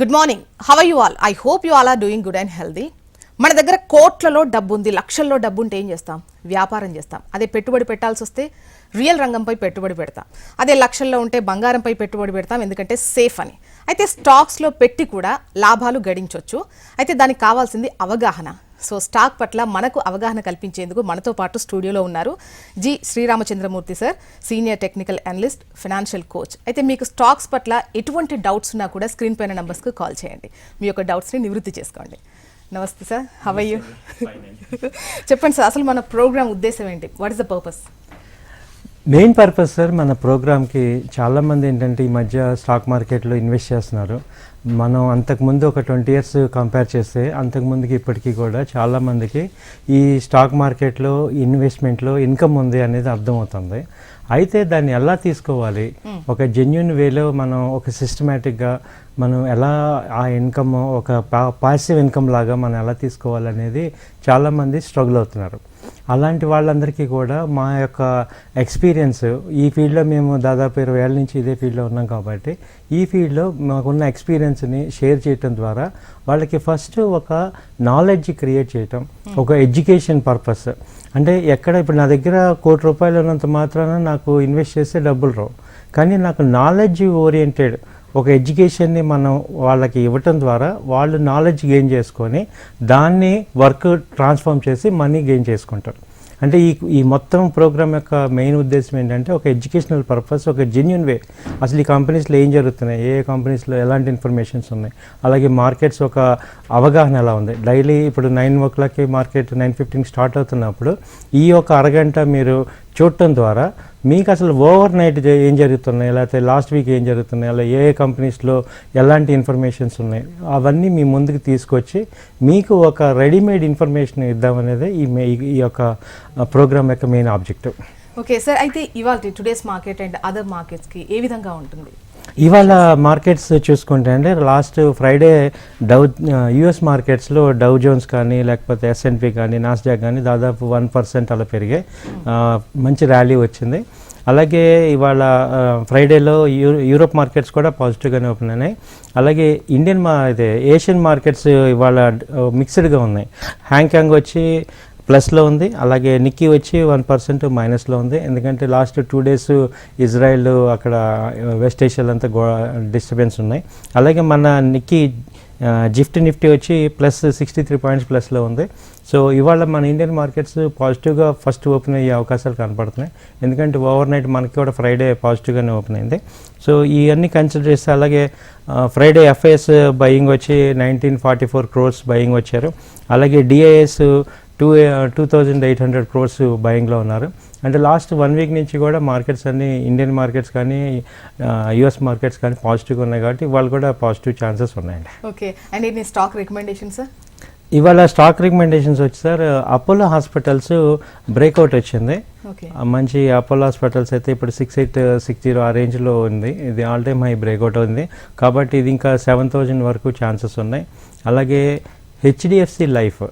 Good morning how you all I hope you all are doing good and healthy మన దగ్గర కోట్లలో డబ్బు ఉంది లక్షల్లో డబ్బు ఉంటే ఏం చేస్తాం? వ్యాపారం చేస్తాం. అదే పెట్టుబడి పెట్టాల్సి వస్తే రియల్ రంగంపై పెట్టుబడి పెడతాం. అదే లక్షల్లో ఉంటే బంగారంపై పెట్టుబడి పెడతాం ఎందుకంటే సేఫ్ అని. అయితే స్టాక్స్లో పెట్టి కూడా లాభాలు గడించవచ్చు అయితే దానికి కావాల్సింది అవగాహన. సో స్టాక్ పట్ల మనకు అవగాహన కల్పించేందుకు మనతో పాటు స్టూడియోలో ఉన్నారు G Sriramachandramurthy sir senior technical analyst financial coach. అయితే మీకు స్టాక్స్ పట్ల ఎటువంటి డౌట్స్ ఉన్నా కూడా స్క్రీన్ పైన నంబర్స్కి కాల్ చేయండి. మీ యొక్క డౌట్స్ని నివృత్తి చేసుకోండి. నమస్తే సార్ హవ్ యూ చెప్పండి సార్ అసలు మన ప్రోగ్రామ్ ఉద్దేశం ఏంటి? What is the purpose main purpose sir మన ప్రోగ్రామ్కి చాలామంది ఏంటంటే ఈ మధ్య స్టాక్ మార్కెట్లో ఇన్వెస్ట్ చేస్తున్నారు. మనం అంతకుముందు ఒక ట్వంటీ ఇయర్స్ కంపేర్ చేస్తే అంతకుముందుకి ఇప్పటికీ కూడా చాలామందికి ఈ స్టాక్ మార్కెట్లో ఇన్వెస్ట్మెంట్లో ఇన్కమ్ ఉంది అనేది అర్థమవుతుంది. అయితే దాన్ని ఎలా తీసుకోవాలి? ఒక జెన్యున్ వేలో మనం ఒక సిస్టమేటిక్గా మనం ఎలా ఆ ఇన్కమ్ ఒక పాసివ్ ఇన్కమ్ లాగా మనం ఎలా తీసుకోవాలనేది చాలామంది స్ట్రగుల్ అవుతున్నారు. అలాంటి వాళ్ళందరికీ కూడా మా యొక్క ఎక్స్పీరియన్స్ ఈ ఫీల్డ్లో మేము దాదాపు ఇరవై ఏళ్ళ నుంచి ఇదే ఫీల్డ్లో ఉన్నాం కాబట్టి ఈ ఫీల్డ్లో మాకున్న ఎక్స్పీరియన్స్ని షేర్ చేయటం ద్వారా వాళ్ళకి ఫస్ట్ ఒక నాలెడ్జ్ క్రియేట్ చేయటం ఒక ఎడ్యుకేషన్ పర్పస్. అంటే ఎక్కడ ఇప్పుడు నా దగ్గర కోటి రూపాయలు ఉన్నంత మాత్రాన నాకు ఇన్వెస్ట్ చేస్తే డబ్బులు రావు. కానీ నాకు నాలెడ్జ్ ఓరియంటెడ్ ఒక ఎడ్యుకేషన్ని మనం వాళ్ళకి ఇవ్వటం ద్వారా వాళ్ళు నాలెడ్జ్ గెయిన్ చేసుకొని దాన్ని వర్క్ ట్రాన్స్ఫార్మ్ చేసి మనీ గెయిన్ చేసుకుంటారు. అంటే ఈ ఈ మొత్తం ప్రోగ్రామ్ యొక్క మెయిన్ ఉద్దేశం ఏంటంటే ఒక ఎడ్యుకేషనల్ పర్పస్ ఒక జెన్యున్ వే అసలు ఈ కంపెనీస్లో ఏం జరుగుతున్నాయి? ఏ కంపెనీస్లో ఎలాంటి ఇన్ఫర్మేషన్స్ ఉన్నాయి? అలాగే మార్కెట్స్ ఒక అవగాహన ఎలా ఉంది? డైలీ ఇప్పుడు నైన్ ఓ క్లాక్కి మార్కెట్ నైన్ ఫిఫ్టీన్కి స్టార్ట్ అవుతున్నప్పుడు ఈ ఒక అరగంట మీరు చూడటం ద్వారా మీకు అసలు ఓవర్ నైట్ ఏం జరుగుతున్నాయి? లేకపోతే లాస్ట్ వీక్ ఏం జరుగుతున్నాయి? అలా ఏ ఏ కంపెనీస్లో ఎలాంటి ఇన్ఫర్మేషన్స్ ఉన్నాయి? అవన్నీ మీ ముందుకు తీసుకొచ్చి మీకు ఒక రెడీమేడ్ ఇన్ఫర్మేషన్ ఇద్దామనేది ఈ మే- ఈ- ఈ యొక్క ప్రోగ్రామ్ యొక్క మెయిన్ ఆబ్జెక్టివ్ ఓకే సార్. అయితే ఇవాళ టుడేస్ మార్కెట్ అండ్ అదర్ మార్కెట్స్కి ఏ విధంగా ఉంటుంది? ఇవాళ మార్కెట్స్ చూసుకుంటే అంటే లాస్ట్ ఫ్రైడే డౌ యుఎస్ మార్కెట్స్లో డౌ జోన్స్ కానీ లేకపోతే ఎస్ఎన్పి కానీ నాస్డాక్ కానీ దాదాపు వన్ పర్సెంట్ అలా పెరిగాయి. ఆ, మంచి ర్యాలీ వచ్చింది. అలాగే ఇవాళ ఫ్రైడేలో యూ యూరోప్ మార్కెట్స్ కూడా పాజిటివ్గానే ఓపెన్ అయినాయి. అలాగే ఇండియన్ మా ఇదే ఏషియన్ మార్కెట్స్ ఇవాళ మిక్స్డ్గా ఉన్నాయి. హ్యాంకాంగ్ వచ్చి ప్లస్లో ఉంది. అలాగే నిక్కీ వచ్చి వన్ పర్సెంట్ మైనస్లో ఉంది. ఎందుకంటే లాస్ట్ టూ డేస్ ఇజ్రాయెల్ అక్కడ వెస్ట్ ఏషియాలో అంతా గో డిస్టర్బెన్స్ ఉన్నాయి. అలాగే మన నిక్కీ జిఫ్ట్ నిఫ్టీ వచ్చి ప్లస్ సిక్స్టీ త్రీ పాయింట్స్ ప్లస్లో ఉంది. సో ఇవాళ మన ఇండియన్ మార్కెట్స్ పాజిటివ్గా ఫస్ట్ ఓపెన్ అయ్యే అవకాశాలు కనపడుతున్నాయి. ఎందుకంటే ఓవర్ నైట్ మనకి కూడా ఫ్రైడే పాజిటివ్గానే ఓపెన్ అయింది. సో ఇవన్నీ కన్సిడర్ చేస్తే అలాగే ఫ్రైడే ఎఫ్ఐఎస్ బయింగ్ వచ్చి nineteen forty four crores buying వచ్చారు. అలాగే DIs two two thousand eight hundred crores బయింగ్లో ఉన్నారు. అంటే లాస్ట్ వన్ వీక్ నుంచి కూడా మార్కెట్స్ అన్ని ఇండియన్ మార్కెట్స్ కానీ యుఎస్ మార్కెట్స్ కానీ పాజిటివ్గా ఉన్నాయి కాబట్టి వాళ్ళు కూడా పాజిటివ్ ఛాన్సెస్ ఉన్నాయండి. ఓకే అండ్ ఇది స్టాక్ రికమెండేషన్ సార్ ఇవాళ స్టాక్ రికమెండేషన్స్ వచ్చి సార్ అపోలో హాస్పిటల్స్ బ్రేక్అవుట్ వచ్చింది. మంచి అపోలో హాస్పిటల్స్ అయితే ఇప్పుడు సిక్స్ ఎయిట్ సిక్స్ జీరో ఆ రేంజ్లో ఉంది. ఇది ఆల్ టైమ్ హై బ్రేక్అవుట్ ఉంది. కాబట్టి ఇది ఇంకా సెవెన్ థౌజండ్ వరకు ఛాన్సెస్ ఉన్నాయి. అలాగే హెచ్డిఎఫ్సి లైఫ్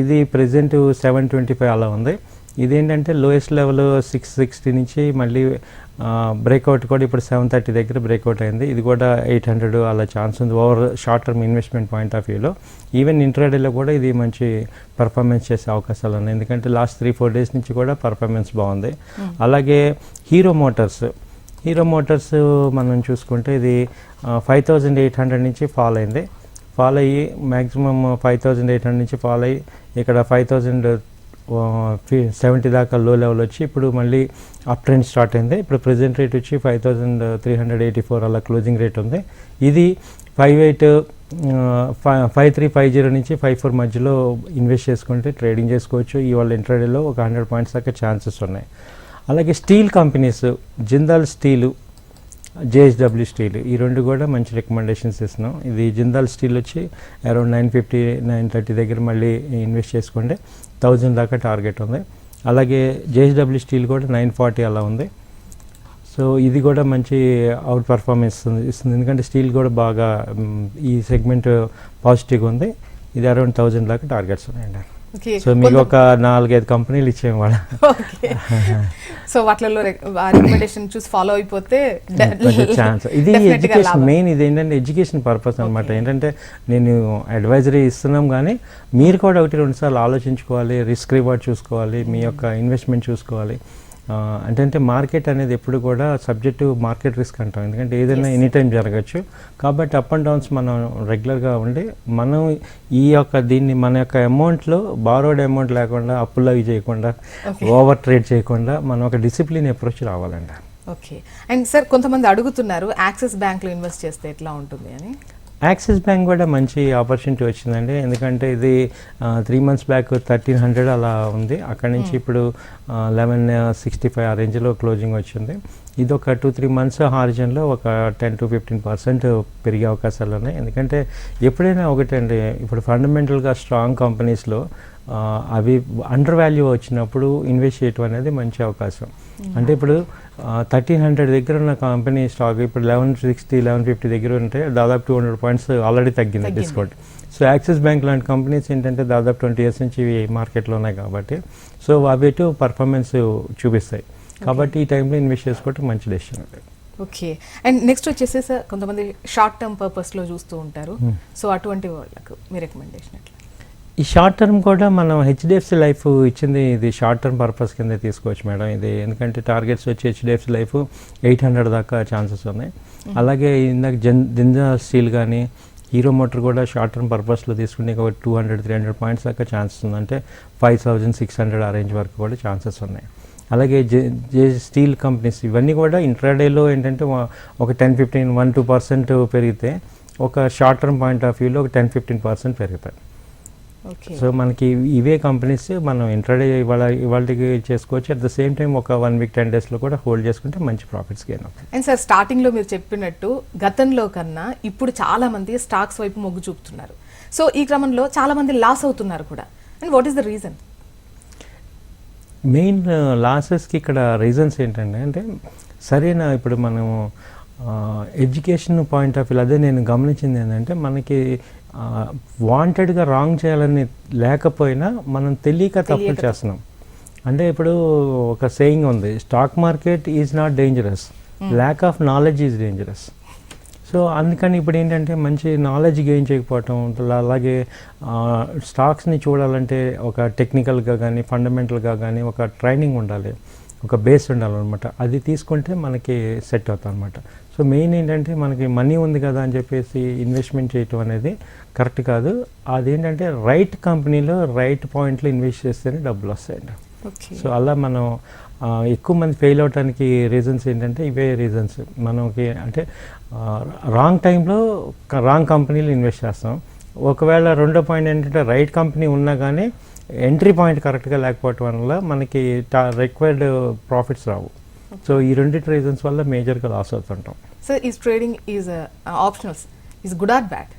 ఇది ప్రజెంట్ సెవెన్ ట్వంటీ ఫైవ్ అలా ఉంది. ఇదేంటంటే లోయెస్ట్ లెవెల్ సిక్స్ సిక్స్టీ నుంచి మళ్ళీ బ్రేక్అవుట్ కూడా ఇప్పుడు సెవెన్ థర్టీ దగ్గర బ్రేక్అవుట్ అయింది. ఇది కూడా ఎయిట్ హండ్రెడ్ అలా ఛాన్స్ ఉంది over short term investment point of వ్యూలో ఈవెన్ ఇంట్రాడేలో కూడా ఇది మంచి పర్ఫార్మెన్స్ చేసే అవకాశాలు ఉన్నాయి. ఎందుకంటే లాస్ట్ త్రీ ఫోర్ డేస్ నుంచి కూడా పర్ఫార్మెన్స్ బాగుంది. అలాగే హీరో మోటార్స్ హీరో మోటార్స్ మనం చూసుకుంటే ఇది ఫైవ్ థౌజండ్ ఎయిట్ హండ్రెడ్ నుంచి ఫాల్ అయింది. ఫాల్ అయ్యి maximum five thousand eight hundred నుంచి ఫాల్ అయ్యి ఇక్కడ ఫైవ్ థౌజండ్ సెవెంటీ దాకా లో లెవెల్ వచ్చి ఇప్పుడు మళ్ళీ అప్ ట్రెండ్ స్టార్ట్ అయింది. ఇప్పుడు ప్రజెంట్ రేట్ వచ్చి five thousand three hundred eighty four అలా క్లోజింగ్ రేట్ ఉంది. ఇది five eight five three five zero నుంచి ఫైవ్ ఫోర్ మధ్యలో ఇన్వెస్ట్ చేసుకుంటే ట్రేడింగ్ చేసుకోవచ్చు. ఇవాళ ఇంట్రాడేలో ఒక హండ్రెడ్ పాయింట్స్ దాకా ఛాన్సెస్ ఉన్నాయి. అలాగే steel companies Jindal steel JSW steel. ఈ రెండు కూడా మంచి రికమెండేషన్స్ ఇస్తున్నాం. ఇది జిందాల్ స్టీల్ వచ్చి around nine fifty nine thirty దగ్గర మళ్ళీ ఇన్వెస్ట్ చేసుకుంటే థౌజండ్ దాకా టార్గెట్ ఉంది. అలాగే జేఎస్డబ్ల్యూ స్టీల్ కూడా నైన్ ఫార్టీ అలా ఉంది. సో ఇది కూడా మంచి అవుట్ పర్ఫార్మెన్స్ ఇస్తుంది ఇస్తుంది. ఎందుకంటే స్టీల్ కూడా బాగా ఈ సెగ్మెంట్ పాజిటివ్గా ఉంది. ఇది అరౌండ్ థౌజండ్ దాకా టార్గెట్స్ ఉన్నాయండి. సో మీకు ఒక నాలుగైదు కంపెనీలు ఇచ్చేయం వాళ్ళ. సో వాటిలో రికమెండేషన్ చూసి ఫాలో అయిపోతే ఛాన్స్ ఇది ఎడ్యుకేషన్ మెయిన్ ఇది ఏంటంటే ఎడ్యుకేషన్ పర్పస్ అనమాట ఏంటంటే నేను అడ్వైజరీ ఇస్తున్నాం కానీ మీరు కూడా ఒకటి రెండు సార్లు ఆలోచించుకోవాలి రిస్క్ రివార్డ్ చూసుకోవాలి మీ యొక్క ఇన్వెస్ట్మెంట్ చూసుకోవాలి. అంటే అంటే మార్కెట్ అనేది ఎప్పుడు కూడా సబ్జెక్టు మార్కెట్ రిస్క్ అంటాం. ఎందుకంటే ఏదైనా ఎనీ టైం జరగచ్చు. కాబట్టి అప్ అండ్ డౌన్స్ మనం రెగ్యులర్గా ఉండి మనం ఈ యొక్క దీన్ని మన యొక్క అమౌంట్లో బారోడ్ అమౌంట్ లేకుండా అప్పులు అవి చేయకుండా ఓవర్ ట్రేడ్ చేయకుండా మనం ఒక డిసిప్లిన్ అప్రోచ్ రావాలండి. ఓకే అండ్ సార్ కొంతమంది అడుగుతున్నారు యాక్సిస్ బ్యాంక్లో ఇన్వెస్ట్ చేస్తే ఎట్లా ఉంటుంది అని? యాక్సిస్ బ్యాంక్ కూడా మంచి ఆపర్చునిటీ వచ్చిందండి. ఎందుకంటే ఇది three months back thirteen hundred అలా ఉంది. అక్కడ నుంచి ఇప్పుడు లెవెన్ సిక్స్టీ ఫైవ్ ఆ రేంజ్లో క్లోజింగ్ వచ్చింది. ఇది ఒక టూ త్రీ మంత్స్ హారిజన్లో ఒక టెన్ టు ఫిఫ్టీన్ పర్సెంట్ పెరిగే అవకాశాలు ఉన్నాయి. ఎందుకంటే ఎప్పుడైనా ఒకటండి ఇప్పుడు ఫండమెంటల్గా స్ట్రాంగ్ కంపెనీస్లో అవి అండర్ వాల్యూ వచ్చినప్పుడు ఇన్వెస్ట్ చేయటం అనేది మంచి అవకాశం. అంటే ఇప్పుడు థర్టీన్ హండ్రెడ్ దగ్గర ఉన్న కంపెనీ స్టాక్ ఇప్పుడు లెవెన్ సిక్స్టీ లెవెన్ ఫిఫ్టీ దగ్గర ఉంటే దాదాపు టూ హండ్రెడ్ పాయింట్స్ ఆల్రెడీ తగ్గింది. డిస్కౌంట్ సో యాక్సిస్ బ్యాంక్ లాంటి కంపెనీస్ ఏంటంటే దాదాపు ట్వంటీ ఇయర్స్ నుంచి ఇవి మార్కెట్లో ఉన్నాయి కాబట్టి. సో అవి ఎటు పర్ఫార్మెన్స్ చూపిస్తాయి. కాబట్టి ఈ టైంలో ఇన్వెస్ట్ చేసుకోవటం మంచి డెసిషన్ అది ఓకే. అండ్ నెక్స్ట్ వచ్చేసి సార్ కొంతమంది షార్ట్ టర్మ్ పర్పస్లో చూస్తూ ఉంటారు. సో అటువంటి వాళ్ళకు మీ రికమెండేషన్ ఈ షార్ట్ టర్మ్ కూడా మనం హెచ్డిఎఫ్సి లైఫ్ ఇచ్చింది ఇది షార్ట్ టర్మ్ పర్పస్ కింద తీసుకోవచ్చు మేడం. ఇది ఎందుకంటే టార్గెట్స్ వచ్చి హెచ్డిఎఫ్సి లైఫ్ ఎయిట్ హండ్రెడ్ దాకా ఛాన్సెస్ ఉన్నాయి. అలాగే ఇందాక జన్ జింజా స్టీల్ కానీ హీరో మోటార్ కూడా షార్ట్ టర్మ్ పర్పస్లో తీసుకుంటే ఒక two hundred three hundred points దాకా ఛాన్సెస్ ఉంది. అంటే ఫైవ్ థౌజండ్ సిక్స్ హండ్రెడ్ ఆ రేంజ్ వరకు కూడా ఛాన్సెస్ ఉన్నాయి. అలాగే జే జే స్టీల్ కంపెనీస్ ఇవన్నీ కూడా ఇంట్రాడేలో ఏంటంటే ఒక ten fifteen one two percent పెరిగితే ఒక షార్ట్ టర్మ్ పాయింట్ ఆఫ్ వ్యూలో ఒక టెన్ ఫిఫ్టీన్ పర్సెంట్ పెరుగుతాయి. సో మనకి ఇవే కంపెనీస్ మనం ఇంట్రాడే ఇవాళ ఇవాళకి చేసుకోవచ్చు. అట్ ద సేమ్ టైం ఒక వన్ వీక్ టెన్ డేస్లో కూడా హోల్డ్ చేసుకుంటే మంచి ప్రాఫిట్స్ గెయిన్ అవుతాయి. అండ్ సార్ స్టార్టింగ్లో మీరు చెప్పినట్టు గతంలో కన్నా ఇప్పుడు చాలా మంది స్టాక్స్ వైపు మొగ్గు చూపుతున్నారు. సో ఈ క్రమంలో చాలా మంది లాస్ అవుతున్నారు కూడా. And what is the reason main లాసెస్కి ఇక్కడ రీజన్స్ ఏంటంటే అంటే సరైన ఇప్పుడు మనము ఎడ్యుకేషన్ పాయింట్ ఆఫ్ వ్యూ అదే నేను గమనించింది ఏంటంటే మనకి వాంటెడ్గా రాంగ్ చేయాలని లేకపోయినా మనం తెలియక తప్పులు చేస్తున్నాం. అంటే ఇప్పుడు ఒక సేయింగ్ ఉంది stock market is not dangerous lack of knowledge is dangerous so అందుకని ఇప్పుడు ఏంటంటే మంచి నాలెడ్జ్ గెయిన్ చేయకపోవటం అలా- అలాగే స్టాక్స్ని చూడాలంటే ఒక టెక్నికల్గా కానీ ఫండమెంటల్గా కానీ ఒక ట్రైనింగ్ ఉండాలి. ఒక బేస్ ఉండాలన్నమాట. అది తీసుకుంటే మనకి సెట్ అవుతాం అనమాట సో మెయిన్ ఏంటంటే మనకి మనీ ఉంది కదా అని చెప్పేసి ఇన్వెస్ట్మెంట్ చేయటం అనేది కరెక్ట్ కాదు. అదేంటంటే రైట్ కంపెనీలో రైట్ పాయింట్లో ఇన్వెస్ట్ చేస్తేనే డబ్బులు వస్తాయండి సో అలా మనం ఎక్కువ మంది ఫెయిల్ అవడానికి రీజన్స్ ఏంటంటే ఇవే రీజన్స్ మనకి అంటే రాంగ్ టైంలో రాంగ్ కంపెనీలో ఇన్వెస్ట్ చేస్తాం. ఒకవేళ రెండో పాయింట్ ఏంటంటే రైట్ కంపెనీ ఉన్నా కానీ ఎంట్రీ పాయింట్ కరెక్ట్గా లేకపోవటం వల్ల మనకి రిక్వైర్డ్ ప్రాఫిట్స్ రావు. సో ఈ రెండింటి రీజన్స్ వల్ల మేజర్గా loss అవుతుంటాం. So is trading is optionals is good or bad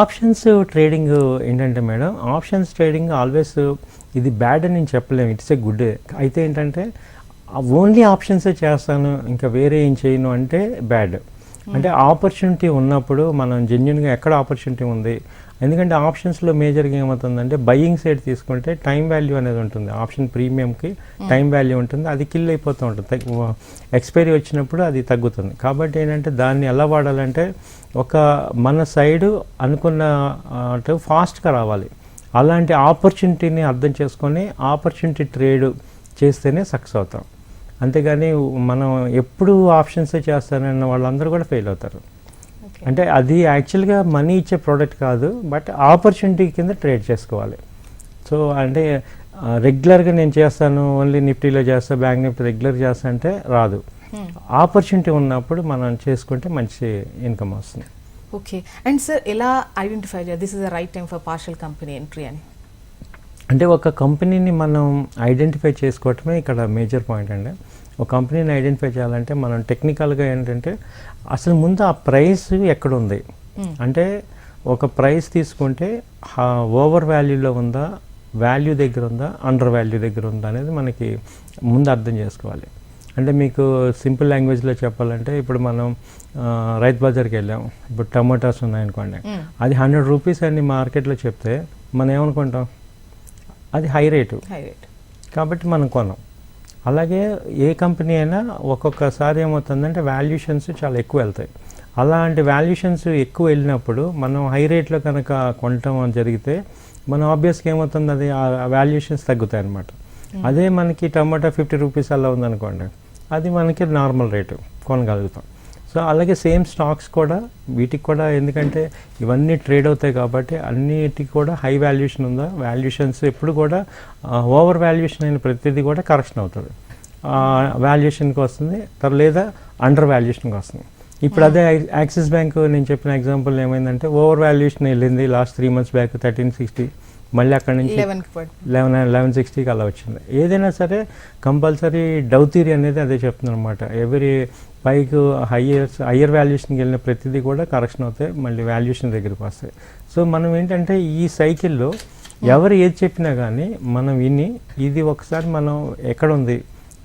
options trading ఏంటంటే మేడం ఆప్షన్స్ ట్రేడింగ్ ఆల్వేస్ ఇది బ్యాడ్ అని నేను చెప్పలేము ఇట్స్ ఏ గుడ్ అయితే ఏంటంటే ఓన్లీ ఆప్షన్సే చేస్తాను ఇంకా వేరే ఏం చేయను అంటే బ్యాడ్ అంటే ఆపర్చునిటీ ఉన్నప్పుడు మనం జెన్యున్గా ఎక్కడ ఆపర్చునిటీ ఉంది? ఎందుకంటే ఆప్షన్స్లో మేజర్గా ఏమవుతుందంటే బయ్యింగ్ సైడ్ తీసుకుంటే టైం వాల్యూ అనేది ఉంటుంది. ఆప్షన్ ప్రీమియంకి టైం వాల్యూ ఉంటుంది. అది కిల్ అయిపోతూ ఉంటుంది. ఎక్స్పైరీ వచ్చినప్పుడు అది తగ్గుతుంది. కాబట్టి ఏంటంటే దాన్ని ఎలా వాడాలంటే ఒక మన సైడు అనుకున్న అంటే ఫాస్ట్గా రావాలి. అలాంటి ఆపర్చునిటీని అర్థం చేసుకొని ఆపర్చునిటీ ట్రేడ్ చేస్తేనే సక్సెస్ అవుతాం. అంతేగాని మనం ఎప్పుడు ఆప్షన్సే చేస్తానన్న వాళ్ళందరూ కూడా ఫెయిల్ అవుతారు. అంటే అది యాక్చువల్గా మనీ ఇచ్చే ప్రోడక్ట్ కాదు బట్ ఆపర్చునిటీ కింద ట్రేడ్ చేసుకోవాలి. సో అంటే రెగ్యులర్గా నేను చేస్తాను ఓన్లీ నిఫ్టీలో చేస్తా బ్యాంక్ నిఫ్టీ రెగ్యులర్ చేస్తా అంటే రాదు. ఆపర్చునిటీ ఉన్నప్పుడు మనం చేసుకుంటే మంచి ఇన్కమ్ వస్తుంది. ఓకే అండ్ సార్ ఎలా ఐడెంటిఫై చేయాలి? This is the right time for partial company entry అని. అంటే ఒక కంపెనీని మనం ఐడెంటిఫై చేసుకోవటమే ఇక్కడ మేజర్ పాయింట్ అండి. ఒక కంపెనీని ఐడెంటిఫై చేయాలంటే మనం టెక్నికల్గా ఏంటంటే అసలు ముందు ఆ ప్రైస్ ఎక్కడ ఉంది. అంటే ఒక ప్రైస్ తీసుకుంటే ఓవర్ వాల్యూలో ఉందా? వాల్యూ దగ్గర ఉందా? అండర్ వాల్యూ దగ్గర ఉందా? అనేది మనకి ముందు అర్థం చేసుకోవాలి. అంటే మీకు సింపుల్ లాంగ్వేజ్లో చెప్పాలంటే ఇప్పుడు మనం రైతు బజార్కి వెళ్ళాం. ఇప్పుడు టమాటాస్ ఉన్నాయనుకోండి. అది హండ్రెడ్ రూపీస్ అని మార్కెట్లో చెప్తే మనం ఏమనుకుంటాం? అది హై రేటు. High rate. కాబట్టి మనం కొనం. అలాగే ఏ కంపెనీ అయినా ఒక్కొక్కసారి ఏమవుతుందంటే వాల్యుయేషన్స్ చాలా ఎక్కువ వెళ్తాయి. అలాంటి వాల్యుయేషన్స్ ఎక్కువ వెళ్ళినప్పుడు మనం హై రేట్లో కనుక కొనటం జరిగితే మనం ఆబ్వియస్గా ఏమవుతుంది? అది ఆ వాల్యుయేషన్స్ తగ్గుతాయి అనమాట అదే మనకి టమాటా ఫిఫ్టీ రూపీస్ అలా ఉందనుకోండి అది మనకి నార్మల్ రేటు కొనగలుగుతాం. సో అలాగే సేమ్ స్టాక్స్ కూడా వీటికి కూడా ఎందుకంటే ఇవన్నీ ట్రేడ్ అవుతాయి కాబట్టి అన్నిటికి కూడా హై వాల్యుయేషన్ ఉందా? వాల్యుయేషన్స్ ఎప్పుడు కూడా ఓవర్ వాల్యుయేషన్ అయిన ప్రతిదీ కూడా కరెక్షన్ అవుతుంది. వాల్యుయేషన్కి వస్తుంది తర్వాత లేదా అండర్ వాల్యుయేషన్కి వస్తుంది. ఇప్పుడు అదే ఐ- యాక్సిస్ బ్యాంక్ నేను చెప్పిన ఎగ్జాంపుల్ ఏమైందంటే ఓవర్ వాల్యుయేషన్ వెళ్ళింది last three months back thirteen sixty. మళ్ళీ అక్కడ నుంచి లెవెన్ లెవెన్ సిక్స్టీకి అలా వచ్చింది. ఏదైనా సరే కంపల్సరీ డౌ థియరీ అనేది అదే చెప్తుంది అనమాట ఎవరి పైకి హయ్యర్ హయ్యర్ వాల్యుయేషన్కి వెళ్ళిన ప్రతిదీ కూడా కరెక్షన్ అవుతాయి మళ్ళీ వాల్యుయేషన్ దగ్గరికి వస్తాయి. సో మనం ఏంటంటే ఈ సైకిల్లో ఎవరు ఏది చెప్పినా కానీ మనం విని ఇది ఒకసారి మనం ఎక్కడ ఉంది?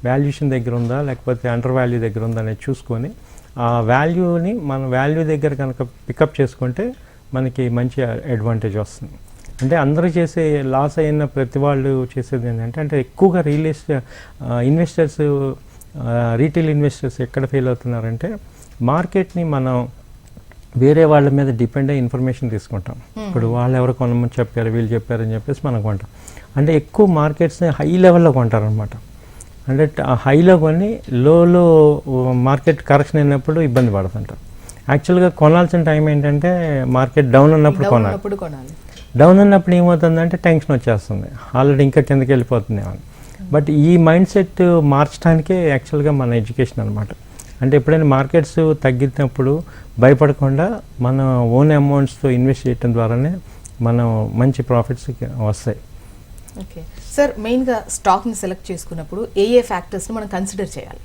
వాల్యుయేషన్ దగ్గర ఉందా? లేకపోతే అండర్ వాల్యూ దగ్గర ఉందా? అనేది చూసుకొని ఆ వాల్యూని మన వాల్యూ దగ్గర కనుక పికప్ చేసుకుంటే మనకి మంచి అడ్వాంటేజ్ వస్తుంది. అంటే అందరూ చేసే లాస్ అయిన ప్రతి వాళ్ళు చేసేది ఏంటంటే అంటే ఎక్కువగా real estate investors retail investors ఎక్కడ ఫెయిల్ అవుతున్నారంటే మార్కెట్ని మనం వేరే వాళ్ళ మీద డిపెండ్ అయ్యి ఇన్ఫర్మేషన్ తీసుకుంటాం. ఇప్పుడు వాళ్ళు ఎవరు కొనమని చెప్పారు వీళ్ళు చెప్పారు అని చెప్పేసి మనం కొంటాం. అంటే ఎక్కువ మార్కెట్స్ని హై లెవెల్లో కొంటారనమాట అంటే హైలో కొని లోలో మార్కెట్ కరెక్షన్ అయినప్పుడు ఇబ్బంది పడుతుంటాం యాక్చువల్గా కొనాల్సిన టైం ఏంటంటే మార్కెట్ డౌన్ ఉన్నప్పుడు కొనాలి. డౌన్ ఉన్నప్పుడు ఏమవుతుందంటే టెన్షన్ వచ్చేస్తుంది. ఆల్రెడీ ఇంకా కిందకి వెళ్ళిపోతుంది అని. బట్ ఈ మైండ్ సెట్ మార్చడానికే యాక్చువల్గా మన ఎడ్యుకేషన్ అనమాట అంటే ఎప్పుడైనా మార్కెట్స్ తగ్గినప్పుడు భయపడకుండా మన ఓన్ అమౌంట్స్తో ఇన్వెస్ట్ చేయడం ద్వారానే మనం మంచి ప్రాఫిట్స్ వస్తాయి. ఓకే. సార్ మెయిన్గా స్టాక్ని సెలెక్ట్ చేసుకున్నప్పుడు ఏ ఏ ఫ్యాక్టర్స్ని మనం కన్సిడర్ చేయాలి?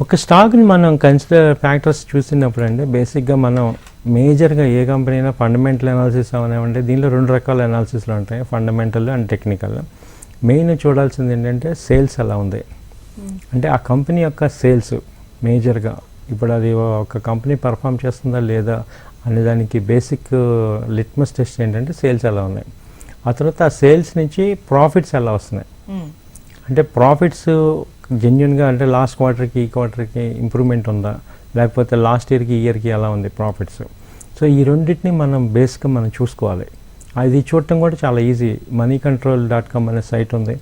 ఒక స్టాక్ని మనం కన్సిడర్ ఫ్యాక్టర్స్ చూసినప్పుడు అంటే బేసిక్గా మనం మేజర్గా ఏ కంపెనీ అయినా ఫండమెంటల్ అనాలిసిస్ అవనివ్వండి దీనిలో రెండు రకాల అనాలిసిస్లు ఉంటాయి. Fundamental and technical. మెయిన్ చూడాల్సింది ఏంటంటే సేల్స్ ఎలా ఉంది. అంటే ఆ కంపెనీ యొక్క సేల్స్ మేజర్గా. ఇప్పుడు అది ఒక కంపెనీ పర్ఫామ్ చేస్తుందా లేదా అనే దానికి బేసిక్ లిట్మస్ టెస్ట్ ఏంటంటే సేల్స్ ఎలా ఉన్నాయి. ఆ తర్వాత ఆ సేల్స్ నుంచి ప్రాఫిట్స్ ఎలా వస్తున్నాయి. మ్మ్. అంటే ప్రాఫిట్స్ జెన్యున్గా అంటే లాస్ట్ క్వార్టర్కి ఈ క్వార్టర్కి ఇంప్రూవ్మెంట్ ఉందా? లేకపోతే లాస్ట్ ఇయర్కి ఇయర్కి ఎలా ఉంది ప్రాఫిట్స్ సో ఈ రెండింటిని మనం బేస్గా మనం చూసుకోవాలి. అది చూడటం కూడా చాలా easy. Money control dot com అనే సైట్ ఉంది.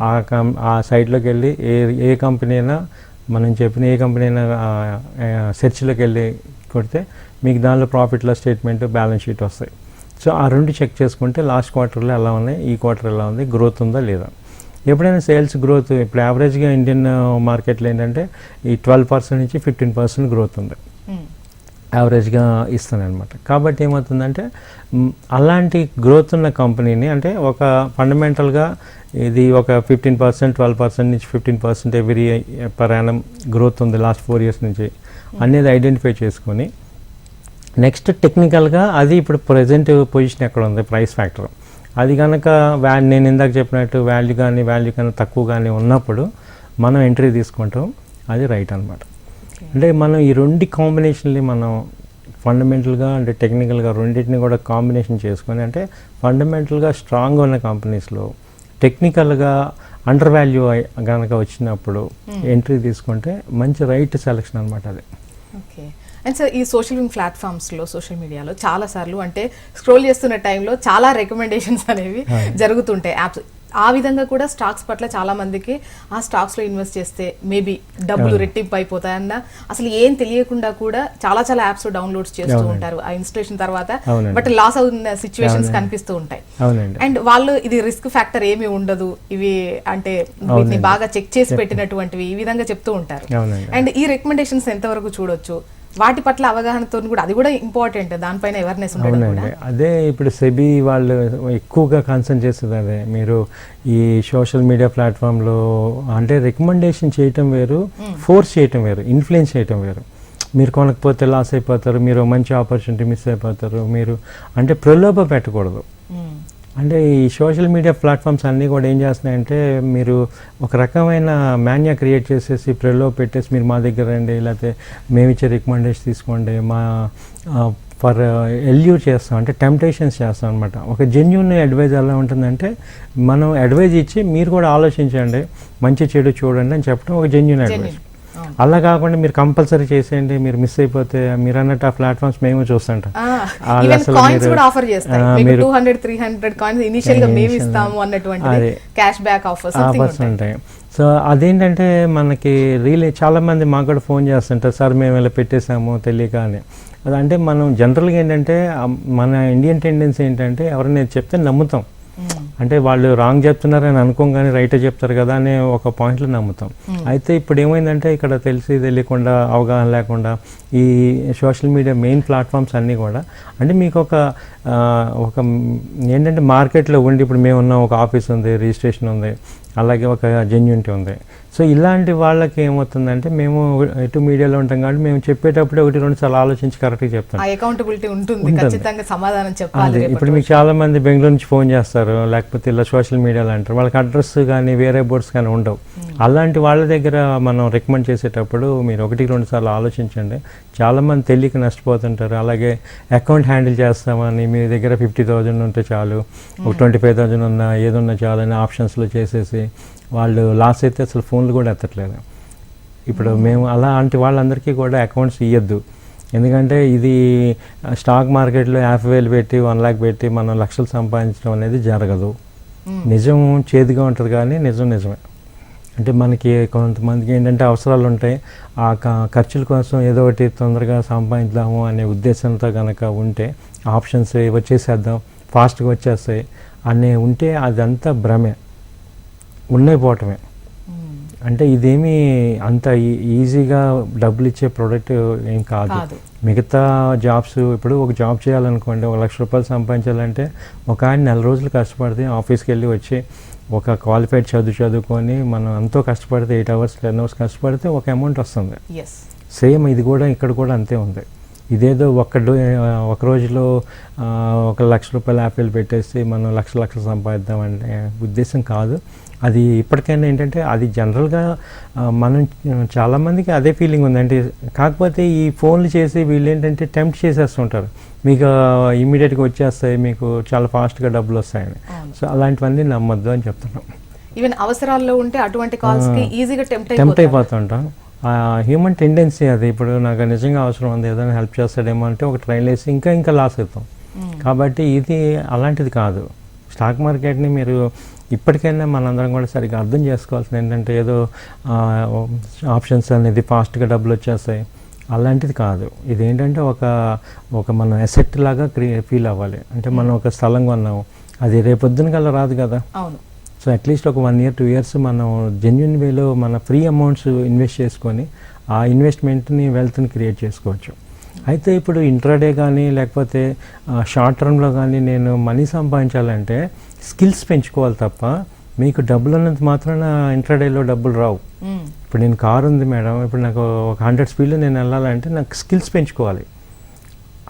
ఆ కం ఆ సైట్లోకి వెళ్ళి ఏ ఏ కంపెనీ అయినా మనం చెప్పిన ఏ కంపెనీ అయినా సెర్చ్లోకి వెళ్ళి కొడితే మీకు దానిలో profit loss statement balance sheet వస్తాయి. సో ఆ రెండు చెక్ చేసుకుంటే లాస్ట్ క్వార్టర్లో ఎలా ఉన్నాయి? ఈ క్వార్టర్ ఎలా ఉంది? గ్రోత్ ఉందా లేదా? ఎప్పుడైనా సేల్స్ గ్రోత్ ఇప్పుడు యావరేజ్గా ఇండియన్ మార్కెట్లో ఏంటంటే ఈ ట్వెల్వ్ పర్సెంట్ నుంచి ఫిఫ్టీన్ పర్సెంట్ గ్రోత్ ఉంది. యావరేజ్గా ఇస్తాను అనమాట కాబట్టి ఏమవుతుందంటే అలాంటి గ్రోత్ ఉన్న కంపెనీని అంటే ఒక ఫండమెంటల్గా ఇది ఒక ఫిఫ్టీన్ పర్సెంట్ ట్వెల్వ్ పర్సెంట్ నుంచి fifteen percent every per annum growth ఉంది లాస్ట్ ఫోర్ ఇయర్స్ నుంచి. అనేది ఐడెంటిఫై చేసుకొని నెక్స్ట్ టెక్నికల్గా అది ఇప్పుడు ప్రజెంట్ పొజిషన్ ఎక్కడ ఉంది? ప్రైస్ ఫ్యాక్టర్ అది కనుక వ్యా నేను ఇందాక చెప్పినట్టు వాల్యూ కానీ వాల్యూ కానీ తక్కువ కానీ ఉన్నప్పుడు మనం ఎంట్రీ తీసుకుంటాం. అది రైట్ అనమాట. అంటే మనం ఈ రెండు కాంబినేషన్ని మనం ఫండమెంటల్గా అంటే టెక్నికల్గా రెండింటిని కూడా కాంబినేషన్ చేసుకొని అంటే ఫండమెంటల్గా స్ట్రాంగ్గా ఉన్న కంపెనీస్లో టెక్నికల్గా అండర్ వాల్యూ కనుక వచ్చినప్పుడు ఎంట్రీ తీసుకుంటే మంచి రైట్ సెలెక్షన్ అనమాట అది. ఓకే అండ్ సార్ ఈ సోషల్ మీడియా ప్లాట్ఫామ్స్లో సోషల్ మీడియాలో చాలా సార్లు అంటే స్క్రోల్ చేస్తున్న టైంలో చాలా రికమెండేషన్స్ అనేవి జరుగుతుంటాయి. యాప్స్ ఆ విధంగా కూడా స్టాక్స్ పట్ల చాలా మందికి ఆ స్టాక్స్లో ఇన్వెస్ట్ చేస్తే మేబీ డబ్బులు రెట్టింపు అయిపోతాయన్న అసలు ఏం తెలియకుండా కూడా చాలా చాలా యాప్స్ డౌన్లోడ్స్ చేస్తూ. ఉంటారు. ఆ ఇన్స్టలేషన్ తర్వాత. బట్ లాస్ అవుతున్న సిచ్యువేషన్స్. కనిపిస్తూ ఉంటాయి. అండ్ వాళ్ళు ఇది రిస్క్ ఫ్యాక్టర్ ఏమీ ఉండదు. ఇవి అంటే వీటిని. బాగా చెక్ చేసి పెట్టినటువంటివి ఈ విధంగా చెప్తూ ఉంటారు. అండ్ ఈ రికమెండేషన్స్ ఎంతవరకు చూడొచ్చు? వాటి పట్ల అవగాహనతో కూడా అది కూడా ఇంపార్టెంట్ దానిపైన అవేర్నెస్ అవునండి. అదే ఇప్పుడు సెబీ వాళ్ళు ఎక్కువగా కన్సర్న్ చేస్తుంది అదే. మీరు ఈ సోషల్ మీడియా ప్లాట్ఫామ్లో అంటే రికమెండేషన్ చేయటం వేరు ఫోర్స్ చేయటం వేరు ఇన్ఫ్లుయెన్స్ చేయటం వేరు. మీరు కొనకపోతే లాస్ అయిపోతారు మీరు మంచి ఆపర్చునిటీ మిస్ అయిపోతారు మీరు అంటే ప్రలోభ పెట్టకూడదు. అంటే ఈ సోషల్ మీడియా ప్లాట్ఫామ్స్ అన్నీ కూడా ఏం చేస్తున్నాయంటే మీరు ఒక రకమైన మాన్యా క్రియేట్ చేసేసి ప్రెలో పెట్టేసి మీరు మా దగ్గర రండి లేకపోతే మేము ఇచ్చే రికమెండేషన్ తీసుకోండి మా ఫర్ ఎల్యూ చేస్తాం అంటే టెంప్టేషన్స్ చేస్తాం అనమాట ఒక జెన్యున్ అడ్వైజ్ ఎలా ఉంటుందంటే మనం అడ్వైజ్ ఇచ్చి మీరు కూడా ఆలోచించండి మంచి చెడు చూడండి అని చెప్పడం ఒక జెన్యున్ అడ్వైజ్. అలా కాకుండా మీరు కంపల్సరీ చేసేయండి మీరు మిస్ అయిపోతే మీరు అన్నట్టు ఆ ప్లాట్ఫామ్స్ మేము చూస్తుంటాం. కాయిన్స్ కూడా ఆఫర్ చేస్తాయి. మీకు కాయిన్స్ ఇనిషియల్గా మేము ఇస్తాము అన్నటువంటి. క్యాష్ బ్యాక్ ఆఫర్ ఆఫర్స్ ఉంటాయి. సో అదేంటంటే మనకి రియలీ చాలా మంది మాకు కూడా ఫోన్ చేస్తుంటారు సార్ మేము ఇలా పెట్టేశాము తెలియక అని. అది అంటే మనం జనరల్గా ఏంటంటే మన ఇండియన్ టెండెన్సీ ఏంటంటే ఎవరైనా చెప్తే నమ్ముతాం. అంటే వాళ్ళు రాంగ్ చెప్తున్నారని అనుకోగానే రైటే చెప్తారు కదా అనే ఒక పాయింట్లో నమ్ముతాం. అయితే ఇప్పుడు ఏమైందంటే ఇక్కడ తెలిసి తెలియకుండా అవగాహన లేకుండా ఈ సోషల్ మీడియా మెయిన్ ప్లాట్ఫామ్స్ అన్నీ కూడా అంటే మీకు ఒక ఒక ఏంటంటే మార్కెట్లో ఉండి ఇప్పుడు మేము ఉన్న ఒక ఆఫీస్ ఉంది రిజిస్ట్రేషన్ ఉంది అలాగే ఒక జెన్యూనిటీ ఉంది. సో ఇలాంటి వాళ్ళకి ఏమవుతుందంటే మేము ఎటు మీడియాలో ఉంటాం కాబట్టి మేము చెప్పేటప్పుడే ఒకటి రెండు సార్లు ఆలోచించి కరెక్ట్గా చెప్తాం. ఆ అకౌంటబిలిటీ ఉంటుంది ఉంటుంది. ఖచ్చితంగా సమాధానం చెప్పాలి అదే రేపటి ఇప్పుడు మీకు. చాలా మంది బెంగళూరు నుంచి ఫోన్ చేస్తారు లేకపోతే ఇలా సోషల్ మీడియాలో అంటారు. వాళ్ళకి అడ్రస్ కానీ వేరే బోర్డ్స్ కానీ ఉండవు. అలాంటి వాళ్ళ దగ్గర మనం రికమెండ్ చేసేటప్పుడు మీరు ఒకటి రెండు సార్లు ఆలోచించండి. చాలా మంది తెలియక నష్టపోతుంటారు. అలాగే అకౌంట్ హ్యాండిల్ చేస్తామని మీ దగ్గర ఫిఫ్టీ థౌజండ్ ఉంటే చాలు ఒక ట్వంటీ ఫైవ్ థౌజండ్ ఉన్నా ఏదున్నా చాలు అని ఆప్షన్స్లో చేసేసి వాళ్ళు లాస్ అయితే అసలు ఫోన్లు కూడా ఎత్తట్లేదు. ఇప్పుడు మేము అలాంటి వాళ్ళందరికీ కూడా అకౌంట్స్ ఇవ్వద్దు ఎందుకంటే ఇది స్టాక్ మార్కెట్లో యాభై వేలు పెట్టి వన్ లాక్ పెట్టి మనం లక్షలు సంపాదించడం అనేది జరగదు. మ్మ్. నిజం చేదుగా ఉంటుంది కానీ నిజం నిజమే. అంటే మనకి కొంతమందికి ఏంటంటే అవసరాలు ఉంటాయి. ఆ ఖర్చుల కోసం ఏదో ఒకటి తొందరగా సంపాదిద్దాము అనే ఉద్దేశంతో కనుక ఉంటే ఆప్షన్స్ వచ్చేసేద్దాం ఫాస్ట్గా వచ్చేస్తాయి. అనే ఉంటే అదంతా భ్రమే. ఉన్నాయి పోవటమే. అంటే ఇదేమీ అంత ఈ- ఈజీగా డబ్బులు ఇచ్చే ప్రోడక్ట్ ఏం కాదు. మిగతా జాబ్స్ ఇప్పుడు ఒక జాబ్ చేయాలనుకోండి ఒక లక్ష రూపాయలు సంపాదించాలంటే ఒక ఆయన నెల రోజులు కష్టపడితే ఆఫీస్కి వెళ్ళి వచ్చి ఒక క్వాలిఫైడ్ చదువు చదువుకొని మనం ఎంతో కష్టపడితే ఎయిట్ అవర్స్ టెన్ అవర్స్ కష్టపడితే ఒక అమౌంట్ వస్తుంది. సేమ్ ఇది కూడా ఇక్కడ కూడా అంతే ఉంది. ఇదేదో ఒక డో- ఒక రోజులో ఒక లక్ష రూపాయల యాపిల్ పెట్టేసి మనం లక్ష లక్షలు సంపాదిద్దామంటే ఉద్దేశం కాదు. అది ఇప్పటికైనా ఏంటంటే అది జనరల్గా మనం చాలామందికి అదే ఫీలింగ్ ఉందంటే కాకపోతే ఈ ఫోన్లు చేసి వీళ్ళు ఏంటంటే టెంప్ట్ చేసేస్తుంటారు. మీకు ఇమీడియట్గా వచ్చేస్తాయి మీకు చాలా ఫాస్ట్గా డబ్బులు వస్తాయని. సో అలాంటివన్నీ నమ్మొద్దు అని చెప్తున్నాం. ఈవెన్ అవసరాల్లో ఉంటే అటువంటి కాల్స్కి ఈజీగా టెంప్ట్ టెంప్ట్ అయిపోతుంటాం. హ్యూమన్ టెండెన్సీ అది. ఇప్పుడు నాకు నిజంగా అవసరం ఉంది ఏదైనా హెల్ప్ చేస్తాడేమో అంటే ఒక ట్రైల్ వేసి ఇంకా ఇంకా లాస్ అవుతాం. కాబట్టి ఇది అలాంటిది కాదు. స్టాక్ మార్కెట్ని మీరు ఇప్పటికైనా మనందరం కూడా సరిగ్గా అర్థం చేసుకోవాల్సింది ఏంటంటే ఏదో ఆప్షన్స్ అనేది ఫాస్ట్గా డబ్బులు వచ్చేస్తాయి. అలాంటిది కాదు. ఇది ఏంటంటే ఒక ఒక మనం ఎసెట్ లాగా ఫీల్ అవ్వాలి. అంటే మనం ఒక స్థలం కొన్నాము. అది రేపొద్దున కల్లా రాదు కదా. అవును. సో అట్లీస్ట్ ఒక వన్ ఇయర్ టూ ఇయర్స్ మనం జెన్యున్ వేలో మన ఫ్రీ అమౌంట్స్ ఇన్వెస్ట్ చేసుకొని ఆ ఇన్వెస్ట్మెంట్ని వెల్త్ని క్రియేట్ చేసుకోవచ్చు. అయితే ఇప్పుడు ఇంట్రాడే కానీ లేకపోతే షార్ట్ టర్మ్లో కానీ నేను మనీ సంపాదించాలంటే స్కిల్స్ పెంచుకోవాలి తప్ప మీకు డబ్బులు ఉన్నంత మాత్రాన ఇంట్రాడేలో డబ్బులు రావు. ఇప్పుడు నేను కారు ఉంది మేడం ఇప్పుడు నాకు ఒక హండ్రెడ్ స్పీడ్లో నేను వెళ్ళాలంటే నాకు స్కిల్స్ పెంచుకోవాలి.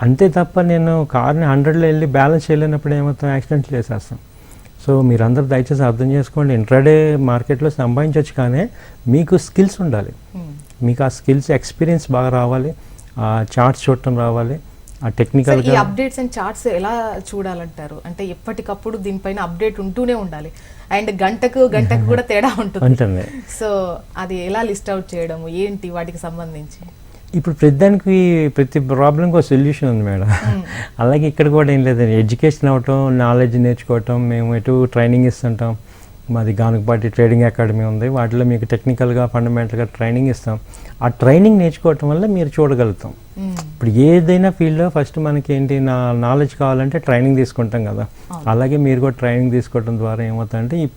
అంతే తప్ప నేను కార్ని హండ్రెడ్లో వెళ్ళి బ్యాలెన్స్ చేయలేనప్పుడు ఏమవుతాం యాక్సిడెంట్లు చేసేస్తాం. సో మీరందరూ దయచేసి అర్థం చేసుకోండి. ఇంట్రాడే మార్కెట్లో సంపాదించవచ్చు కానీ మీకు స్కిల్స్ ఉండాలి. మ్మ్. మీకు ఆ స్కిల్స్ ఎక్స్పీరియన్స్ బాగా రావాలి. ఆ చార్ట్స్ చూడటం రావాలి. ఆ సార్ ఈ అప్డేట్స్ అండ్ చార్ట్స్ ఎలా చూడాలంటారు? అంటే ఎప్పటికప్పుడు దీనిపైన అప్డేట్ ఉంటూనే ఉండాలి. అండ్ గంటకు గంటకు కూడా తేడా ఉంటుంది. సో అది ఎలా లిస్ట్ అవుట్ చేయడము? ఏంటి వాటికి సంబంధించి? ఇప్పుడు ప్రతిదానికి ప్రతి ప్రాబ్లంకి ఒక సొల్యూషన్ ఉంది మేడం. అలాగే ఇక్కడ కూడా ఏం లేదు ఎడ్యుకేషన్ అవ్వటం నాలెడ్జ్ నేర్చుకోవటం మేము ఎటు ట్రైనింగ్ ఇస్తుంటాం. మాది గానుగపాటి ట్రేడింగ్ అకాడమీ ఉంది. వాటిలో మీకు టెక్నికల్గా ఫండమెంటల్గా ట్రైనింగ్ ఇస్తాం. ఆ ట్రైనింగ్ నేర్చుకోవటం వల్ల మీరు చూడగలుగుతాం. మ్మ్. ఇప్పుడు ఏదైనా ఫీల్డ్లో ఫస్ట్ మనకి ఏంటి నా నాలెడ్జ్ కావాలంటే ట్రైనింగ్ తీసుకుంటాం కదా. అలాగే మీరు కూడా ట్రైనింగ్ తీసుకోవడం ద్వారా ఏమవుతుందంటే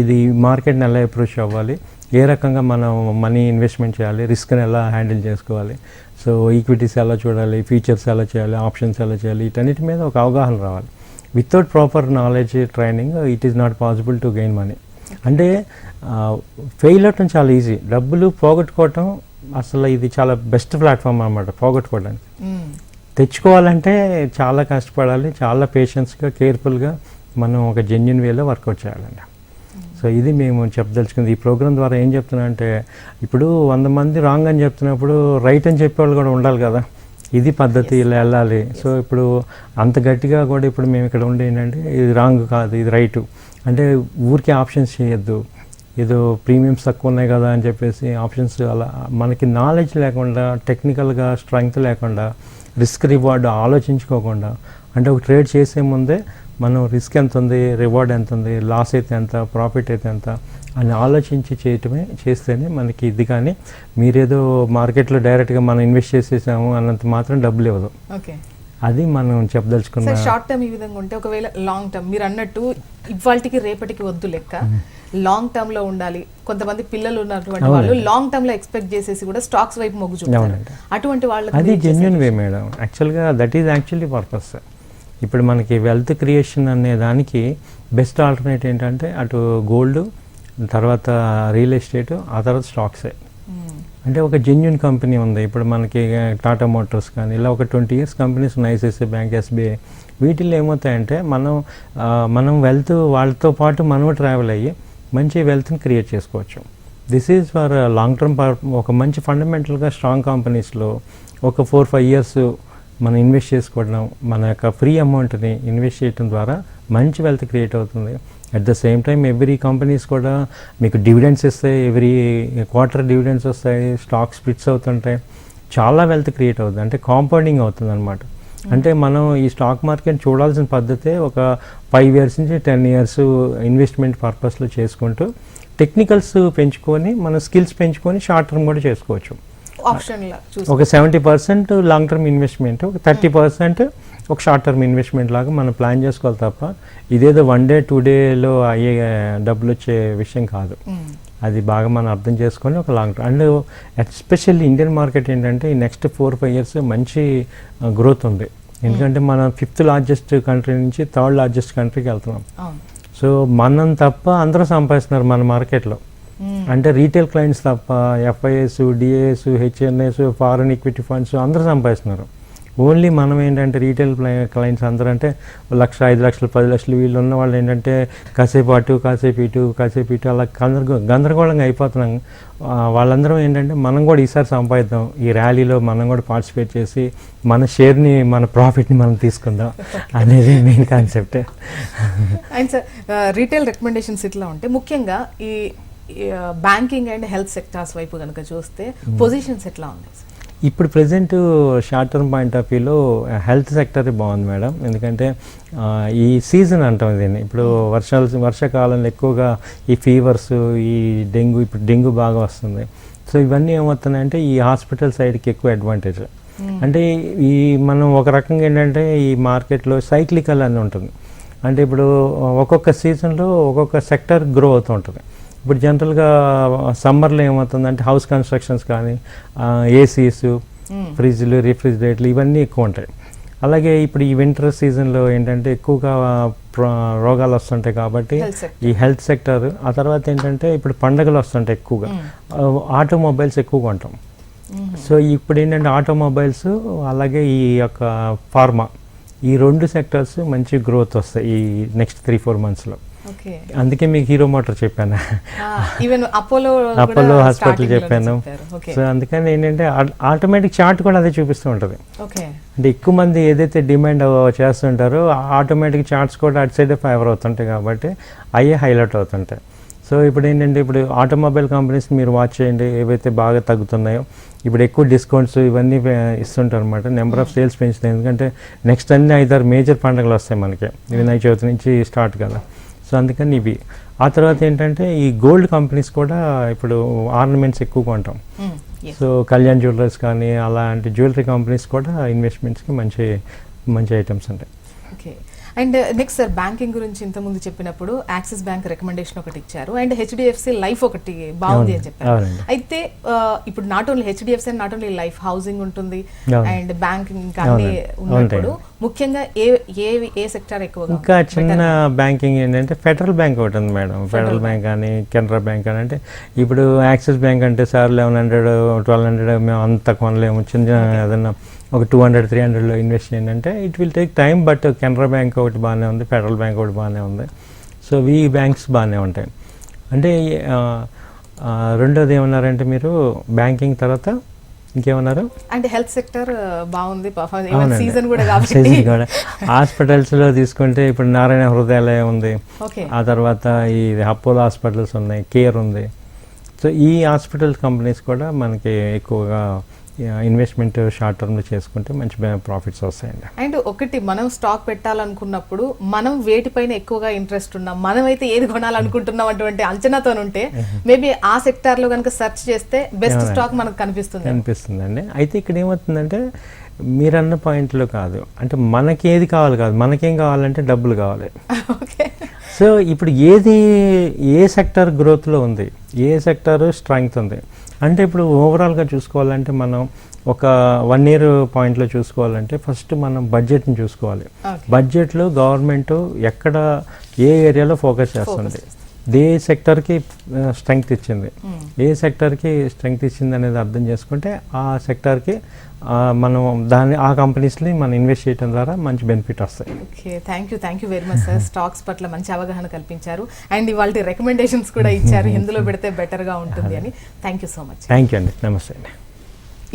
ఇది మార్కెట్ని ఎలా అప్రోచ్ అవ్వాలి? ఏ రకంగా మనం మనీ ఇన్వెస్ట్మెంట్ చేయాలి రిస్క్ని ఎలా హ్యాండిల్ చేసుకోవాలి? సో ఈక్విటీస్ ఎలా చూడాలి ఫీచర్స్ ఎలా చేయాలి ఆప్షన్స్ ఎలా చేయాలి వీటన్నిటి మీద ఒక అవగాహన రావాలి. Without proper knowledge training it is not possible to gain money అంటే ఫెయిల్ అవటం చాలా ఈజీ డబ్బులు పోగొట్టుకోవటం అసలు ఇది చాలా బెస్ట్ ప్లాట్ఫామ్ అన్నమాట పోగొట్టుకోవడానికి. తెచ్చుకోవాలంటే చాలా కష్టపడాలి చాలా పేషెన్స్గా కేర్ఫుల్గా మనం ఒక జెన్యున్ వేలో వర్కౌట్ చేయాలండి. సో ఇది మేము చెప్పదలుచుకుంది. ఈ ప్రోగ్రామ్ ద్వారా ఏం చెప్తున్నా అంటే ఇప్పుడు వంద మంది రాంగ్ అని చెప్తున్నప్పుడు రైట్ అని చెప్పేవాళ్ళు కూడా ఉండాలి కదా. ఇది పద్ధతి ఇలా వెళ్ళాలి. సో ఇప్పుడు అంత గట్టిగా కూడా ఇప్పుడు మేము ఇక్కడ ఉండి ఏంటంటే ఇది రాంగ్ కాదు ఇది రైట్. అంటే ఊరికే ఆప్షన్స్ చేయొద్దు. ఏదో ప్రీమియమ్స్ తక్కువ ఉన్నాయి కదా అని చెప్పేసి ఆప్షన్స్ అలా మనకి నాలెడ్జ్ లేకుండా టెక్నికల్గా స్ట్రెంగ్త్ లేకుండా రిస్క్ రివార్డ్ ఆలోచించుకోకుండా అంటే ఒక ట్రేడ్ చేసే ముందే మనం రిస్క్ ఎంత ఉంది రివార్డ్ ఎంత ఉంది లాస్ అయితే ఎంత ప్రాఫిట్ అయితే ఎంత అని ఆలోచించి చేయటమే చేస్తేనే మనకి ఇది కానీ మీరేదో మార్కెట్లో డైరెక్ట్గా మనం ఇన్వెస్ట్ చేసేసాము అన్నంత మాత్రం డబ్బులు ఇవ్వదు. ఓకే. అది మనం చెప్పదలుచుకున్న షార్ట్ టర్మ్ ఈ విధంగా ఉంటే ఒకవేళ లాంగ్ టర్మ్ మీరు అన్నట్టు ఇవాళకి రేపటికి వద్దు లెక్క. లాంగ్ టర్మ్లో ఉండాలి. కొంతమంది పిల్లలు ఉన్నటువంటి వాళ్ళు లాంగ్ టర్మ్లో ఎక్స్పెక్ట్ చేసేసి కూడా స్టాక్స్ వైపు మొగ్గు చూపుతారు. అటువంటి వాళ్ళకి అది జెన్యున్ వే మేడం యాక్చువల్గా దట్ ఈజ్ యాక్చువల్లీ పర్పస్ ఇప్పుడు మనకి వెల్త్ క్రియేషన్ అనే దానికి బెస్ట్ ఆల్టర్నేట్ ఏంటంటే అటు గోల్డ్ తర్వాత రియల్ ఎస్టేట్ ఆ తర్వాత స్టాక్సే మ్మ్. అంటే ఒక జెన్యున్ కంపెనీ ఉంది. ఇప్పుడు మనకి టాటా మోటార్స్ కానీ ఇలా ఒక ట్వంటీ ఇయర్స్ కంపెనీస్ ఉన్నాయి. ఐసిఐసిఐ బ్యాంక్ ఎస్బీఐ వీటిల్లో ఏమవుతాయంటే మనం మనం వెల్త్ వాళ్ళతో పాటు మనము ట్రావెల్ అయ్యి మంచి వెల్త్ని క్రియేట్ చేసుకోవచ్చు. This is for long term ఒక మంచి ఫండమెంటల్గా స్ట్రాంగ్ కంపెనీస్లో ఒక ఫోర్ ఫైవ్ ఇయర్స్ మనం ఇన్వెస్ట్ చేసుకోవడం మన యొక్క ఫ్రీ అమౌంట్ని ఇన్వెస్ట్ చేయడం ద్వారా మంచి వెల్త్ క్రియేట్ అవుతుంది. At the same time every companies కూడా మీకు డివిడెండ్స్ ఇస్తాయి ఎవ్రీ క్వార్టర్ డివిడెండ్స్ వస్తాయి స్టాక్ స్ప్లిట్స్ అవుతుంటాయి. చాలా వెల్త్ క్రియేట్ అవుతుంది. అంటే కాంపౌండింగ్ అవుతుంది అనమాట అంటే మనం ఈ స్టాక్ మార్కెట్ చూడాల్సిన పద్ధతే ఒక ఫైవ్ ఇయర్స్ నుంచి టెన్ ఇయర్స్ ఇన్వెస్ట్మెంట్ పర్పస్లో చేసుకుంటూ టెక్నికల్స్ పెంచుకొని మన స్కిల్స్ పెంచుకొని షార్ట్ టర్మ్ కూడా చేసుకోవచ్చు. ఆప్షన్ ఒక seventy percent long term investment ఒక థర్టీ పర్సెంట్ ఒక షార్ట్ టర్మ్ ఇన్వెస్ట్మెంట్ లాగా మనం ప్లాన్ చేసుకోవాలి తప్ప ఇదేదో వన్ డే టూ డేలో అయ్యే డబ్బులు వచ్చే విషయం కాదు. మ్మ్. అది బాగా మనం అర్థం చేసుకొని ఒక long term and especially Indian market ఏంటంటే ఈ నెక్స్ట్ ఫోర్ ఫైవ్ ఇయర్స్ మంచి గ్రోత్ ఉంది. ఎందుకంటే మనం ఫిఫ్త్ లార్జెస్ట్ కంట్రీ నుంచి థర్డ్ లార్జెస్ట్ కంట్రీకి వెళ్తున్నాం. సో మనం తప్ప అందరూ సంపాదిస్తున్నారు మన మార్కెట్లో. అంటే రీటైల్ క్లయింట్స్ తప్ప FIs DAs HNs foreign equity funds అందరూ సంపాదిస్తున్నారు. ఓన్లీ మనం ఏంటంటే రీటైల్ క్లయింట్స్ అందరూ అంటే లక్ష ఐదు లక్షలు పది లక్షలు వీళ్ళు ఉన్న వాళ్ళు ఏంటంటే కాసేపు అటు కాసేపు ఇటు కాసేపు ఇటు అలా గందరగో గందరగోళంగా అయిపోతున్నాం. వాళ్ళందరం ఏంటంటే మనం కూడా ఈసారి సంపాదిద్దాం. ఈ ర్యాలీలో మనం కూడా పార్టిసిపేట్ చేసి మన షేర్ని మన ప్రాఫిట్ని మనం తీసుకుందాం అనేది main concept. And sir retail recommendations ఇట్లా ఉంటే ముఖ్యంగా ఈ బ్యాంకింగ్ అండ్ హెల్త్ సెక్టార్స్ వైపు కనుక చూస్తే పొజిషన్స్ ఎట్లా ఉన్నాయి ఇప్పుడు present short term point of వ్యూలో హెల్త్ సెక్టర్ బాగుంది మేడం ఎందుకంటే ఈ సీజన్ అంటాం దీన్ని. ఇప్పుడు వర్షాలు వర్షాకాలంలో ఎక్కువగా ఈ ఫీవర్స్ ఈ డెంగ్యూ ఇప్పుడు డెంగ్యూ బాగా వస్తుంది. సో ఇవన్నీ ఏమవుతున్నాయంటే ఈ హాస్పిటల్ సైడ్కి ఎక్కువ అడ్వాంటేజ్ అంటే ఈ మనం ఒక రకంగా ఏంటంటే ఈ మార్కెట్లో సైక్లికల్ అని ఉంటుంది. అంటే ఇప్పుడు ఒక్కొక్క సీజన్లో ఒక్కొక్క సెక్టర్ గ్రో అవుతూ ఉంటుంది. ఇప్పుడు జనరల్గా సమ్మర్లో ఏమవుతుందంటే హౌస్ కన్స్ట్రక్షన్స్ కానీ ఏసీస్ ఫ్రిడ్జ్లు రిఫ్రిజిరేటర్లు ఇవన్నీ ఎక్కువ ఉంటాయి. అలాగే ఇప్పుడు ఈ వింటర్ సీజన్లో ఏంటంటే ఎక్కువగా ప్ర- రోగాలు వస్తుంటాయి కాబట్టి. ఈ హెల్త్ సెక్టర్ ఆ తర్వాత ఏంటంటే ఇప్పుడు పండగలు వస్తుంటాయి ఎక్కువగా. ఆటోమొబైల్స్ ఎక్కువగా ఉంటాం. సో ఇప్పుడు ఏంటంటే ఆటోమొబైల్స్ అలాగే ఈ యొక్క ఫార్మా ఈ రెండు సెక్టర్స్ మంచి గ్రోత్ వస్తాయి ఈ నెక్స్ట్ త్రీ ఫోర్ మంత్స్లో. అందుకే మీకు హీరో మోటార్ చెప్పాను? ఈవెన్ అపోలో అపోలో హాస్పిటల్ చెప్పాను. సో అందుకని ఏంటంటే ఆటోమేటిక్ చార్ట్ కూడా అదే చూపిస్తూ ఉంటుంది. అంటే ఎక్కువ మంది ఏదైతే డిమాండ్ చేస్తుంటారో ఆటోమేటిక్ చార్ట్స్ కూడా అటు సైడ్ ఫేవర్ అవుతుంటాయి కాబట్టి అయ్యే హైలైట్ అవుతుంటాయి. సో ఇప్పుడు ఏంటంటే ఇప్పుడు ఆటోమొబైల్ కంపెనీస్ మీరు వాచ్ చేయండి ఏవైతే బాగా తగ్గుతున్నాయో ఇప్పుడు ఎక్కువ డిస్కౌంట్స్ ఇవన్నీ ఇస్తుంటారు అనమాట నెంబర్ ఆఫ్ సేల్స్ పెంచుతాయి. ఎందుకంటే నెక్స్ట్ అన్ని ఐదారు మేజర్ పండుగలు వస్తాయి మనకి. వినాయక చవితి నుంచి స్టార్ట్ కదా. సో అందుకని ఇవి. ఆ తర్వాత ఏంటంటే ఈ గోల్డ్ కంపెనీస్ కూడా ఇప్పుడు ఆర్నమెంట్స్ ఎక్కువ కొంటాం సో కళ్యాణ్ జ్యువెలర్స్ కానీ అలాంటి జ్యువెలరీ కంపెనీస్ కూడా ఇన్వెస్ట్మెంట్స్కి మంచి మంచి ఐటమ్స్ ఉంటాయి. అండ్ నెక్స్ట్ సార్ బ్యాంకింగ్ గురించి ఇంతకుముందు చెప్పినప్పుడు యాక్సిస్ బ్యాంక్ రికమెండేషన్ ఒకటి ఇచ్చారు అండ్ హెచ్డిఎఫ్సి లైఫ్ ఒకటి బాగుంది అని చెప్పారు. అయితే ఇప్పుడు not only HDFC not only life housing ఉంటుంది. అండ్ బ్యాంకింగ్ అన్ని అవునండి, ఉన్నప్పుడు. ముఖ్యంగా ఏ ఏ ఏ సెక్టర్ ఎక్కువగా ఇంకా? చిన్న. బ్యాంకింగ్ ఏంటంటే ఫెడరల్ బ్యాంక్ ఒకటి ఉంది మేడం ఫెడరల్ బ్యాంక్ కానీ కెనరా బ్యాంక్ కానీ అంటే ఇప్పుడు యాక్సిస్ బ్యాంక్ అంటే sir eleven hundred twelve hundred మేము అంత కొనలేము చిన్న ఏదన్నా ఒక టూ హండ్రెడ్ త్రీ హండ్రెడ్లో ఇన్వెస్ట్ చేయండి అంటే it will take time but Canara bank ఒకటి బాగానే ఉంది ఫెడరల్ బ్యాంక్ ఒకటి బాగానే ఉంది. సో వీ బ్యాంక్స్ బాగానే ఉంటాయి. అంటే రెండోది ఏమన్నారంటే మీరు బ్యాంకింగ్ తర్వాత ఇంకేమన్నారు? అంటే హెల్త్ సెక్టర్ బాగుంది. సీజన్ కూడా Season కూడా. హాస్పిటల్స్లో తీసుకుంటే ఇప్పుడు నారాయణ హృదయాలయం ఉంది. ఆ తర్వాత ఈ అపోలో హాస్పిటల్స్ ఉన్నాయి కేర్ ఉంది. సో ఈ హాస్పిటల్ కంపెనీస్ కూడా మనకి ఎక్కువగా ఇన్వెస్ట్మెంట్ షార్ట్ టర్మ్లో చేసుకుంటే మంచి ప్రాఫిట్స్ వస్తాయండి. అండ్ ఒకటి మనం స్టాక్ పెట్టాలనుకున్నప్పుడు మనం వేటిపైన ఎక్కువగా ఇంట్రెస్ట్ ఉన్నాం మనమైతే ఏది కొనాలనుకుంటున్నాం అటువంటి అంచనాతో ఉంటే మేబీ ఆ సెక్టార్లో కనుక సెర్చ్ చేస్తే బెస్ట్ స్టాక్ మనకు కనిపిస్తుంది. అనిపిస్తుందండి అయితే ఇక్కడ ఏమవుతుందంటే మీరన్న పాయింట్లో కాదు. అంటే మనకి ఏది కావాలి కాదు. మనకేం కావాలంటే డబ్బులు కావాలి. ఓకే. సో ఇప్పుడు ఏది ఏ సెక్టర్ గ్రోత్లో ఉంది? ఏ సెక్టర్ స్ట్రెంగ్త్ ఉంది? అంటే ఇప్పుడు ఓవరాల్గా చూసుకోవాలంటే మనం ఒక వన్ ఇయర్ పాయింట్లో చూసుకోవాలంటే ఫస్ట్ మనం బడ్జెట్ని చూసుకోవాలి. బడ్జెట్లో గవర్నమెంట్ ఎక్కడ ఏ ఏరియాలో ఫోకస్ చేస్తుంది. ఏ సెక్టర్కి స్ట్రెంగ్త్ ఇచ్చింది. ఏ సెక్టర్కి స్ట్రెంగ్త్ ఇచ్చింది అనేది అర్థం చేసుకుంటే ఆ సెక్టర్కి మనం దాన్ని ఆ కంపెనీస్ని మనం ఇన్వెస్ట్ చేయడం ద్వారా మంచి బెనిఫిట్ వస్తాయి. Okay. Thank you thank you very much sir stocks పట్ల మంచి అవగాహన కల్పించారు. అండ్ ఇవాళ రికమెండేషన్స్ కూడా ఇచ్చారు. ఎందులో పెడితే better గా ఉంటుంది అని. Thank you so much thank you అండి. నమస్తే అండి.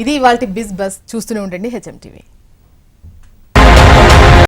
ఇది ఇవాళ బిజ్ బస్. చూస్తూనే ఉండండి హెచ్ఎం టీవీ.